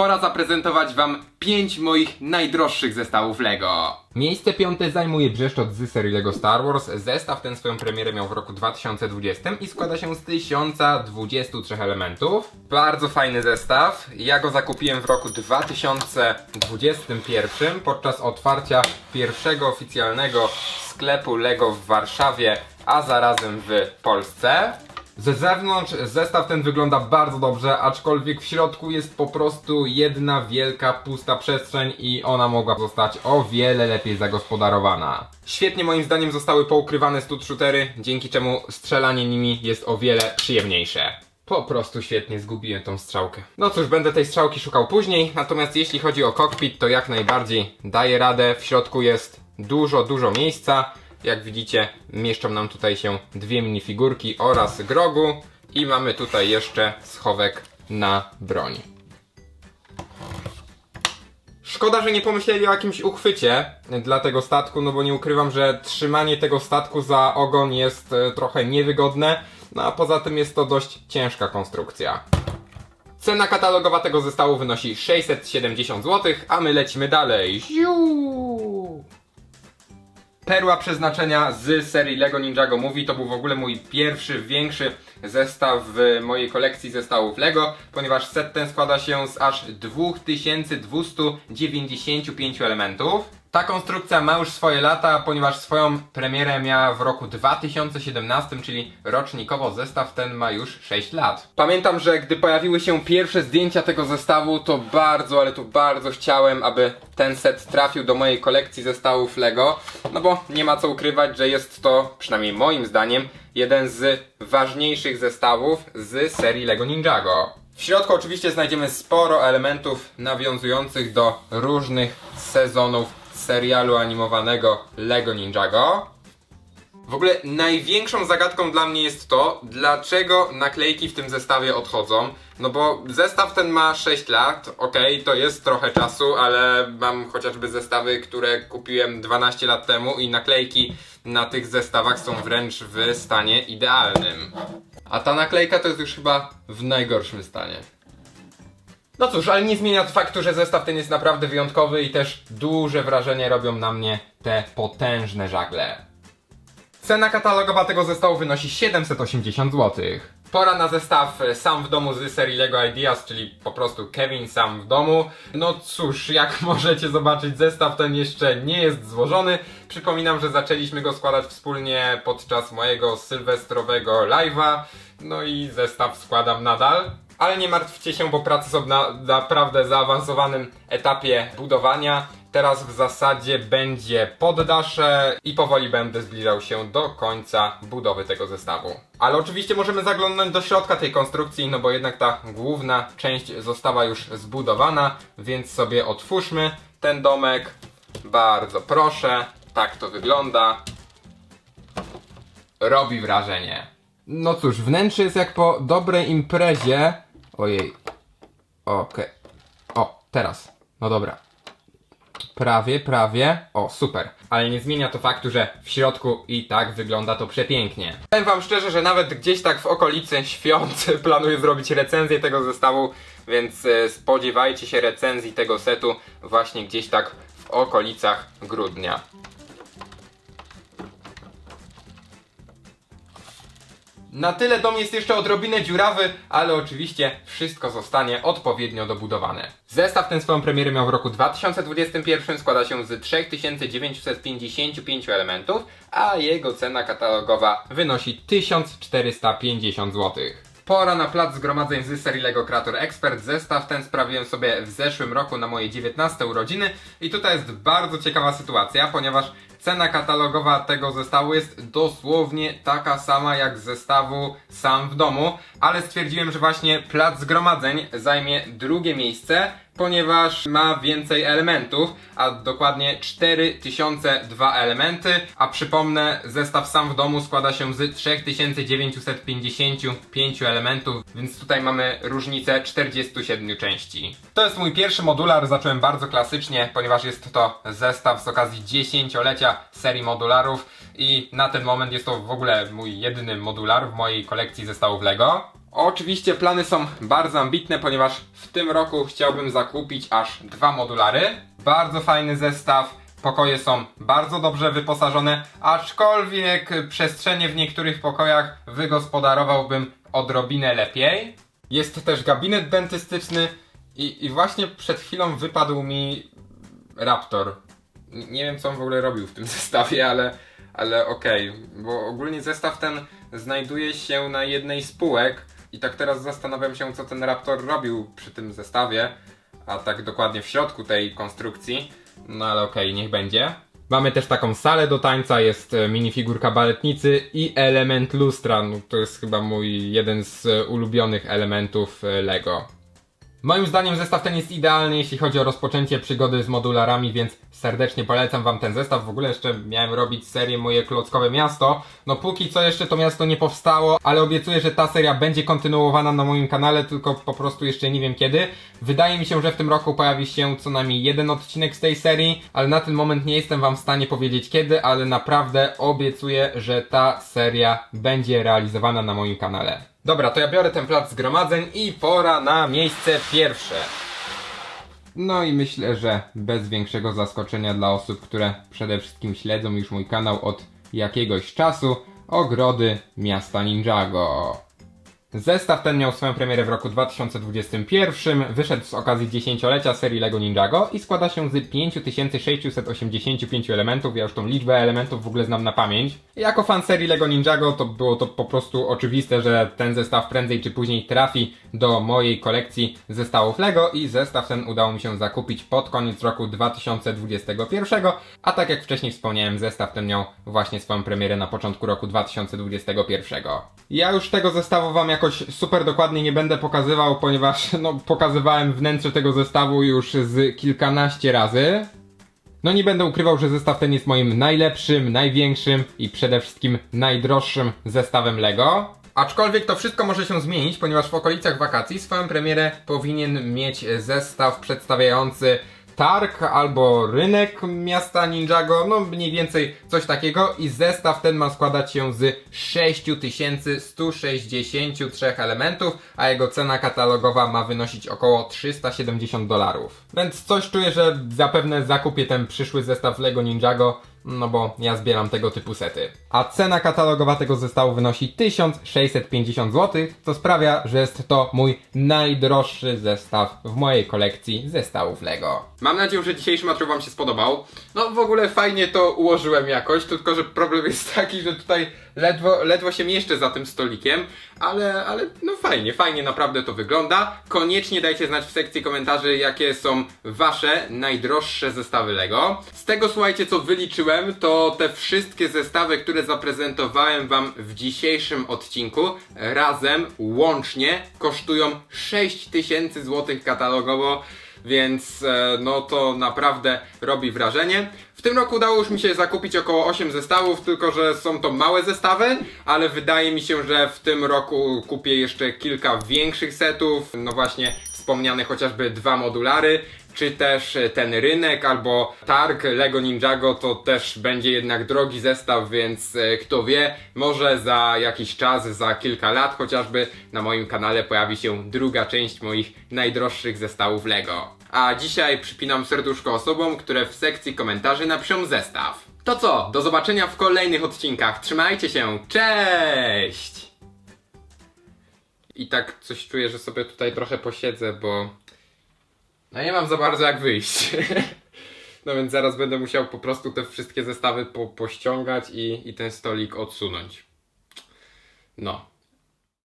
pora zaprezentować wam 5 moich najdroższych zestawów LEGO. Miejsce piąte zajmuje Brzeszczot z serii LEGO Star Wars. Zestaw ten swoją premierę miał w roku 2020 i składa się z 1023 elementów. Bardzo fajny zestaw. Ja go zakupiłem w roku 2021 podczas otwarcia pierwszego oficjalnego sklepu LEGO w Warszawie, a zarazem w Polsce. Ze zewnątrz zestaw ten wygląda bardzo dobrze, aczkolwiek w środku jest po prostu jedna wielka pusta przestrzeń i ona mogła zostać o wiele lepiej zagospodarowana. Świetnie moim zdaniem zostały poukrywane stud shootery, dzięki czemu strzelanie nimi jest o wiele przyjemniejsze. Po prostu świetnie zgubiłem tą strzałkę. No cóż, będę tej strzałki szukał później, natomiast jeśli chodzi o kokpit, to jak najbardziej daje radę. W środku jest dużo, dużo miejsca. Jak widzicie, mieszczą nam tutaj się dwie minifigurki oraz grogu i mamy tutaj jeszcze schowek na broń. Szkoda, że nie pomyśleli o jakimś uchwycie dla tego statku, no bo nie ukrywam, że trzymanie tego statku za ogon jest e, trochę niewygodne, no a poza tym jest to dość ciężka konstrukcja. Cena katalogowa tego zestawu wynosi 670 zł, a my lecimy dalej. Ziu! Perła przeznaczenia z serii LEGO Ninjago Movie to był w ogóle mój pierwszy, większy zestaw w mojej kolekcji zestawów LEGO, ponieważ set ten składa się z aż 2295 elementów. Ta konstrukcja ma już swoje lata, ponieważ swoją premierę miała w roku 2017, czyli rocznikowo zestaw ten ma już 6 lat. Pamiętam, że gdy pojawiły się pierwsze zdjęcia tego zestawu, to bardzo, ale to bardzo chciałem, aby ten set trafił do mojej kolekcji zestawów LEGO, no bo nie ma co ukrywać, że jest to, przynajmniej moim zdaniem, jeden z ważniejszych zestawów z serii LEGO Ninjago. W środku oczywiście znajdziemy sporo elementów nawiązujących do różnych sezonów serialu animowanego LEGO Ninjago. W ogóle największą zagadką dla mnie jest to, dlaczego naklejki w tym zestawie odchodzą. No bo zestaw ten ma 6 lat, okej, to jest trochę czasu, ale mam chociażby zestawy, które kupiłem 12 lat temu i naklejki na tych zestawach są wręcz w stanie idealnym. A ta naklejka to jest już chyba w najgorszym stanie. No cóż, ale nie zmienia to faktu, że zestaw ten jest naprawdę wyjątkowy i też duże wrażenie robią na mnie te potężne żagle. Cena katalogowa tego zestawu wynosi 780 zł. Pora na zestaw e, sam w domu z serii LEGO Ideas, czyli po prostu Kevin sam w domu. No cóż, jak możecie zobaczyć, zestaw ten jeszcze nie jest złożony. Przypominam, że zaczęliśmy go składać wspólnie podczas mojego sylwestrowego live'a. No i zestaw składam nadal. Ale nie martwcie się, bo prace są na naprawdę zaawansowanym etapie budowania. Teraz w zasadzie będzie poddasze i powoli będę zbliżał się do końca budowy tego zestawu. Ale oczywiście możemy zaglądnąć do środka tej konstrukcji, no bo jednak ta główna część została już zbudowana, więc sobie otwórzmy ten domek. Bardzo proszę, tak to wygląda. Robi wrażenie. No cóż, wnętrze jest jak po dobrej imprezie. Ojej. Okej. O, teraz. No dobra. Prawie, prawie. O, super. Ale nie zmienia to faktu, że w środku i tak wygląda to przepięknie. Powiem wam szczerze, że nawet gdzieś tak w okolicy świąt planuję zrobić recenzję tego zestawu, więc e, spodziewajcie się recenzji tego setu właśnie gdzieś tak w okolicach grudnia. Na tyle dom jest jeszcze odrobinę dziurawy, ale oczywiście wszystko zostanie odpowiednio dobudowane. Zestaw ten swoją premierę miał w roku 2021, składa się z 3955 elementów, a jego cena katalogowa wynosi 1450 zł. Pora na plac zgromadzeń z serii LEGO Creator Expert. Zestaw ten sprawiłem sobie w zeszłym roku na moje 19 urodziny i tutaj jest bardzo ciekawa sytuacja, ponieważ cena katalogowa tego zestawu jest dosłownie taka sama jak zestawu sam w domu, ale stwierdziłem, że właśnie plac zgromadzeń zajmie drugie miejsce, ponieważ ma więcej elementów, a dokładnie 4002 elementy, a przypomnę, zestaw sam w domu składa się z 3955 elementów, więc tutaj mamy różnicę 47 części. To jest mój pierwszy modular, zacząłem bardzo klasycznie, ponieważ jest to zestaw z okazji 10-lecia serii modularów i na ten moment jest to w ogóle mój jedyny modular w mojej kolekcji zestawów LEGO. Oczywiście plany są bardzo ambitne, ponieważ w tym roku chciałbym zakupić aż dwa modulary. Bardzo fajny zestaw, pokoje są bardzo dobrze wyposażone, aczkolwiek przestrzenie w niektórych pokojach wygospodarowałbym odrobinę lepiej. Jest też gabinet dentystyczny i, i właśnie przed chwilą wypadł mi Raptor. Nie wiem co on w ogóle robił w tym zestawie, ale, ale okej, bo ogólnie zestaw ten znajduje się na jednej z półek i tak teraz zastanawiam się co ten Raptor robił przy tym zestawie, a tak dokładnie w środku tej konstrukcji, no ale okej, niech będzie. Mamy też taką salę do tańca, jest e, minifigurka baletnicy i element lustra, no to jest chyba mój jeden z e, ulubionych elementów e, Lego. Moim zdaniem zestaw ten jest idealny, jeśli chodzi o rozpoczęcie przygody z modularami, więc serdecznie polecam wam ten zestaw. W ogóle jeszcze miałem robić serię moje klockowe miasto. No póki co jeszcze to miasto nie powstało, ale obiecuję, że ta seria będzie kontynuowana na moim kanale, tylko po prostu jeszcze nie wiem kiedy. Wydaje mi się, że w tym roku pojawi się co najmniej jeden odcinek z tej serii, ale na ten moment nie jestem wam w stanie powiedzieć kiedy, ale naprawdę obiecuję, że ta seria będzie realizowana na moim kanale. Dobra, to ja biorę ten plac zgromadzeń i pora na miejsce pierwsze. No i myślę, że bez większego zaskoczenia dla osób, które przede wszystkim śledzą już mój kanał od jakiegoś czasu, ogrody miasta Ninjago. Zestaw ten miał swoją premierę w roku 2021, wyszedł z okazji dziesięciolecia serii LEGO Ninjago i składa się z 5685 elementów, ja już tą liczbę elementów w ogóle znam na pamięć. Jako fan serii LEGO Ninjago to było to po prostu oczywiste, że ten zestaw prędzej czy później trafi do mojej kolekcji zestawów LEGO i zestaw ten udało mi się zakupić pod koniec roku 2021, a tak jak wcześniej wspomniałem, zestaw ten miał właśnie swoją premierę na początku roku 2021. Ja już tego zestawu wam jakoś super dokładnie nie będę pokazywał, ponieważ no, pokazywałem wnętrze tego zestawu już z kilkanaście razy. No nie będę ukrywał, że zestaw ten jest moim najlepszym, największym i przede wszystkim najdroższym zestawem LEGO. Aczkolwiek to wszystko może się zmienić, ponieważ w okolicach wakacji swoją premierę powinien mieć zestaw przedstawiający targ albo rynek miasta Ninjago, no mniej więcej coś takiego i zestaw ten ma składać się z 6163 elementów, a jego cena katalogowa ma wynosić około 370 dolarów. Więc coś czuję, że zapewne zakupię ten przyszły zestaw Lego Ninjago, no bo ja zbieram tego typu sety. A cena katalogowa tego zestawu wynosi 1650 zł, co sprawia, że jest to mój najdroższy zestaw w mojej kolekcji zestawów Lego. Mam nadzieję, że dzisiejszy materiał Wam się spodobał. No w ogóle fajnie to ułożyłem jakoś, tylko że problem jest taki, że tutaj ledwo, ledwo się mieszczę za tym stolikiem, ale, ale no fajnie, fajnie naprawdę to wygląda. Koniecznie dajcie znać w sekcji komentarzy, jakie są Wasze najdroższe zestawy Lego. Z tego słuchajcie, co wyliczyłem, to te wszystkie zestawy, które zaprezentowałem Wam w dzisiejszym odcinku, razem, łącznie, kosztują 6000 zł katalogowo. Więc e, no to naprawdę robi wrażenie. W tym roku udało już mi się zakupić około 8 zestawów, tylko że są to małe zestawy, ale wydaje mi się, że w tym roku kupię jeszcze kilka większych setów. No właśnie wspomniane chociażby dwa modulary, czy też e, ten rynek albo targ Lego Ninjago to też będzie jednak drogi zestaw, więc e, kto wie, może za jakiś czas, za kilka lat chociażby na moim kanale pojawi się druga część moich najdroższych zestawów Lego. A dzisiaj przypinam serduszko osobom, które w sekcji komentarzy napiszą zestaw. To co, do zobaczenia w kolejnych odcinkach. Trzymajcie się, cześć! I tak coś czuję, że sobie tutaj trochę posiedzę, bo no nie mam za bardzo jak wyjść. No więc zaraz będę musiał po prostu te wszystkie zestawy po, pościągać i, i ten stolik odsunąć. No.